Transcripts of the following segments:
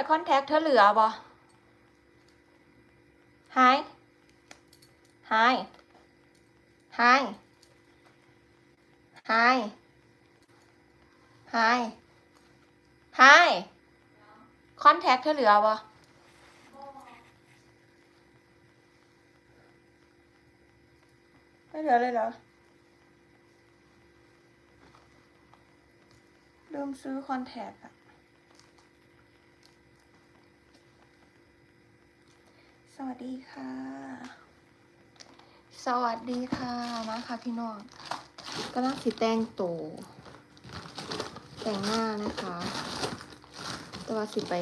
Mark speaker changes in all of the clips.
Speaker 1: อยคอนแทคเธอเหลือบ่หายหายหายหายหายหายคอนแทคเธอเหลือบ่ไม่เหลือเลยเหรอลืมซื้อคอนแทคอะ วัสดีค่ะ สวัสดีค่ะมาค่ะพี่น้องก็น่าสิแต่งตัวแต่งหน้านะคะ แต่ว่าสิไป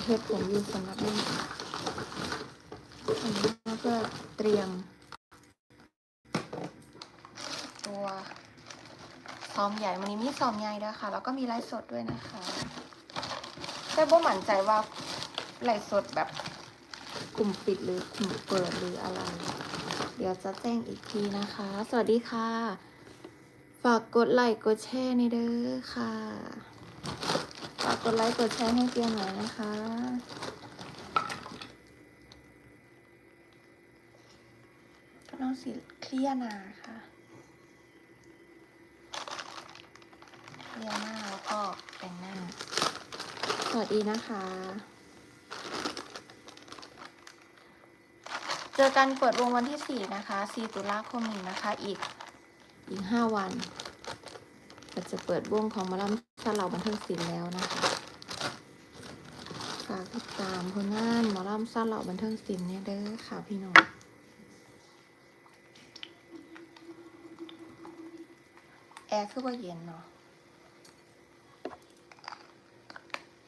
Speaker 1: เทปผมอยู่สำนักงานแต่งหน้าเพื่อเตรียม ตัวซ้อมใหญ่วันนี้มีซ้อมใหญ่ด้วยค่ะ แล้วก็มีไลฟ์สดด้วยนะคะ แต่บ่มั่นใจว่าไลฟ์สดแบบ กลุ่มปิดหรือกลุ่มเปิดหรืออะไร เดี๋ยวจะแจ้งอีกทีนะคะ สวัสดีค่ะ ฝากกดไลค์กดแชร์ในเด้อค่ะ ฝากกดไลค์กดแชร์ให้เกียร์หน่อยนะคะน้องสีเคลียนาค่ะเคลียหน้าแล้วก็แต่งหน้า สวัสดีนะคะ เจอกันเปิดวงวันที่ 4 นะคะ 4 ตุลาคมนี้นะคะ อีกอีก 5 วันก็จะเปิดวงของมาลัมซาเหล่าบันเทิงศิลป์แล้วนะคะฝากติดตามผลงานหมอลำซาเหล่าบันเทิงศิลป์เนี่ยเด้อค่ะพี่น้องแอร์คือว่าเย็นเนาะ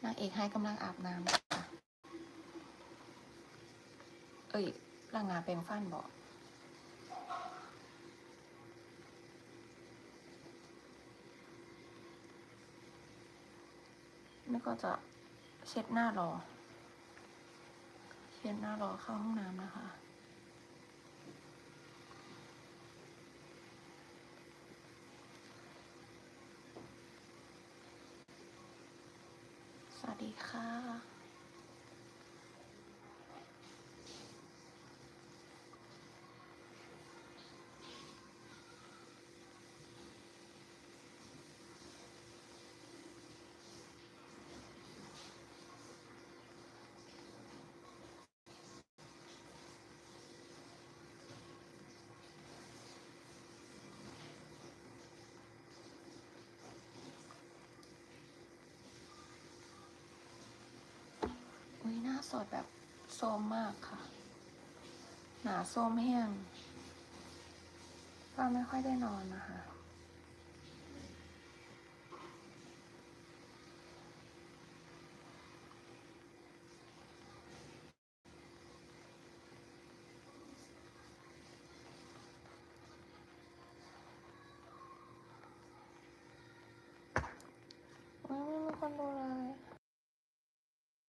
Speaker 1: นางเอกให้กำลังอาบน้ำนะคะเอ้ย ล้างาเป็นฟันบอกนี่ก็จะเช็ดหน้ารอ เช็ดหน้ารอเข้าห้องน้ำนะคะสวัสดีค่ะ สดแบบโซมมากค่ะ หนาโซมแห้ง ก็ไม่ค่อยได้นอนนะคะ